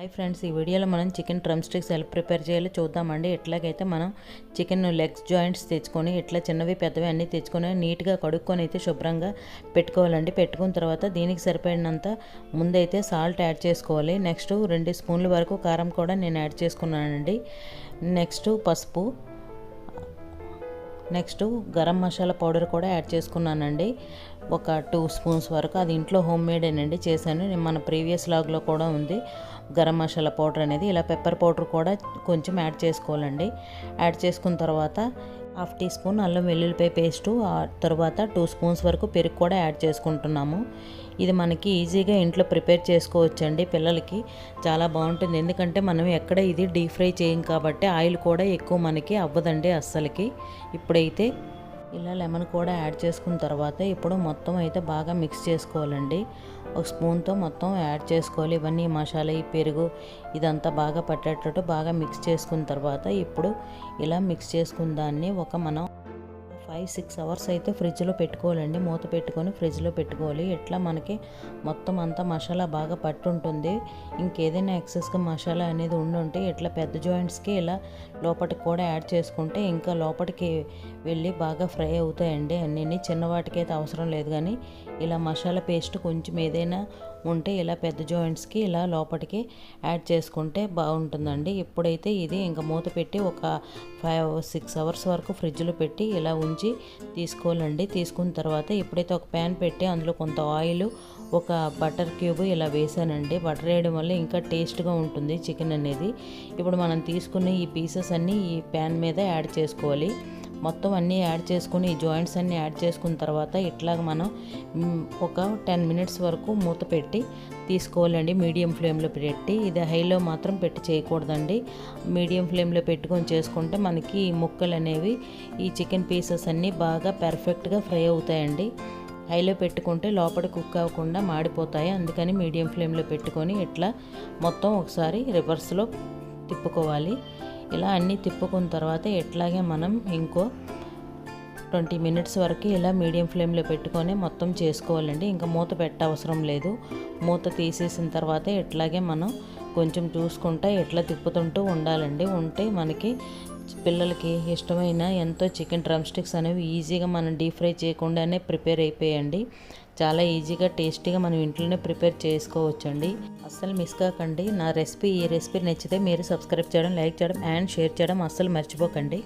Hi friends ఈ వీడియోలో మనం చికెన్ డ్రమ్ స్టిక్స్ ఎలా ప్రిపేర్ చేయాలో చూద్దామండి. ఎట్లాగైతే మనం చికెన్ లెగ్స్ జాయింట్స్ తెచ్చుకొని ఇట్లా చిన్నవి పెద్దవి అన్నీ తెచ్చుకొని నీట్గా కడుక్కొని అయితే శుభ్రంగా పెట్టుకోవాలండి. పెట్టుకున్న తర్వాత దీనికి సరిపడినంత ముందైతే సాల్ట్ యాడ్ చేసుకోవాలి. నెక్స్ట్ రెండు స్పూన్ల వరకు కారం కూడా నేను యాడ్ చేసుకున్నానండి. నెక్స్ట్ పసుపు నెక్స్ట్ గరం మసాలా పౌడర్ కూడా యాడ్ చేసుకున్నానండి. ఒక టూ స్పూన్స్ వరకు. అది ఇంట్లో హోమ్ మేడేనండి చేశాను. నేను మన ప్రీవియస్ లాగ్లో కూడా ఉంది. గరం మసాలా పౌడర్ అనేది. ఇలా పెప్పర్ పౌడర్ కూడా కొంచెం యాడ్ చేసుకోవాలండి. యాడ్ చేసుకున్న తర్వాత హాఫ్ టీ స్పూన్ అల్లం వెల్లుల్లిపాయ పేస్టు ఆ తర్వాత టూ స్పూన్స్ వరకు పెరుగు కూడా యాడ్ చేసుకుంటున్నాము. ఇది మనకి ఈజీగా ఇంట్లో ప్రిపేర్ చేసుకోవచ్చండి పిల్లలకి. చాలా బాగుంటుంది. ఎందుకంటే మనం ఎక్కడ ఇది డీప్ ఫ్రై చేయం కాబట్టి ఆయిల్ కూడా ఎక్కువ మనకి అవ్వదండి అస్సలకి. ఇప్పుడైతే ఇలా లెమన్ కూడా యాడ్ చేసుకున్న తర్వాత ఇప్పుడు మొత్తం అయితే బాగా మిక్స్ చేసుకోవాలండి. ఒక స్పూన్తో మొత్తం యాడ్ చేసుకోవాలి. ఇవన్నీ మసాలా ఈ పెరుగు ఇదంతా బాగా పట్టేటట్టు బాగా మిక్స్ చేసుకున్న తర్వాత ఇప్పుడు ఇలా మిక్స్ చేసుకున్న దాన్ని ఒక మనం ఫైవ్ సిక్స్ అవర్స్ అయితే ఫ్రిడ్జ్లో పెట్టుకోవాలండి. మూత పెట్టుకొని ఫ్రిడ్జ్లో పెట్టుకోవాలి. ఎట్లా మనకి మొత్తం అంతా మసాలా బాగా పట్టుంటుంది. ఇంకేదైనా ఎక్సెస్గా మసాలా అనేది ఉండుంటే ఇట్లా పెద్ద జాయింట్స్కి ఇలా లోపలికి కూడా యాడ్ చేసుకుంటే ఇంకా లోపలికి వెళ్ళి బాగా ఫ్రై అవుతాయండి. అన్నీ చిన్నవాటికైతే అవసరం లేదు కానీ ఇలా మసాలా పేస్ట్ కొంచెం ఏదైనా ఉంటే ఇలా పెద్ద జాయింట్స్కి ఇలా లోపలికి యాడ్ చేసుకుంటే బాగుంటుందండి. ఇప్పుడైతే ఇది ఇంకా మూత పెట్టి ఒక ఫైవ్ సిక్స్ అవర్స్ వరకు ఫ్రిడ్జ్లో పెట్టి ఇలా ఉంచి తీసుకోవాలండి. తీసుకున్న తర్వాత ఇప్పుడైతే ఒక ప్యాన్ పెట్టి అందులో కొంత ఆయిల్ ఒక బటర్ క్యూబ్ ఇలా వేసానండి. బటర్ వేయడం వల్ల ఇంకా టేస్ట్గా ఉంటుంది చికెన్ అనేది. ఇప్పుడు మనం తీసుకున్న ఈ పీసెస్ అన్నీ ఈ ప్యాన్ మీద యాడ్ చేసుకోవాలి. మొత్తం అన్నీ యాడ్ చేసుకుని ఈ జాయింట్స్ అన్నీ యాడ్ చేసుకున్న తర్వాత ఇట్లాగ మనం ఒక టెన్ మినిట్స్ వరకు మూత పెట్టి తీసుకోవాలండి. మీడియం ఫ్లేమ్లో పెట్టి ఇది హైలో మాత్రం పెట్టి చేయకూడదండి. మీడియం ఫ్లేమ్లో పెట్టుకొని చేసుకుంటే మనకి ఈ ముక్కలు అనేవి ఈ చికెన్ పీసెస్ అన్నీ బాగా పర్ఫెక్ట్గా ఫ్రై అవుతాయండి. హైలో పెట్టుకుంటే లోపల కుక్ అవ్వకుండా మాడిపోతాయి. అందుకని మీడియం ఫ్లేమ్లో పెట్టుకొని ఇట్లా మొత్తం ఒకసారి రివర్స్లో తిప్పుకోవాలి. ఇలా అన్నీ తిప్పుకున్న తర్వాత ఎట్లాగే మనం ఇంకో ట్వంటీ మినిట్స్ వరకు ఇలా మీడియం ఫ్లేమ్లో పెట్టుకొని మొత్తం చేసుకోవాలండి. ఇంకా మూత పెట్ట అవసరం లేదు. మూత తీసేసిన తర్వాత ఎట్లాగే మనం కొంచెం చూసుకుంటా ఎట్లా తిప్పుతుంటూ ఉండాలండి. ఉంటే మనకి పిల్లలకి ఇష్టమైన ఎంతో చికెన్ డ్రమ్ స్టిక్స్ అనేవి ఈజీగా మనం డీప్ ఫ్రై చేయకుండానే ప్రిపేర్ అయిపోయండి. చాలా ఈజీగా టేస్టీగా మనం ఇంట్లోనే ప్రిపేర్ చేసుకోవచ్చండి. అస్సలు మిస్ కాకండి. నా రెసిపీ ఈ రెసిపీ నచ్చితే మీరు సబ్స్క్రైబ్ చేయడం లైక్ చేయడం అండ్ షేర్ చేయడం అస్సలు మర్చిపోకండి.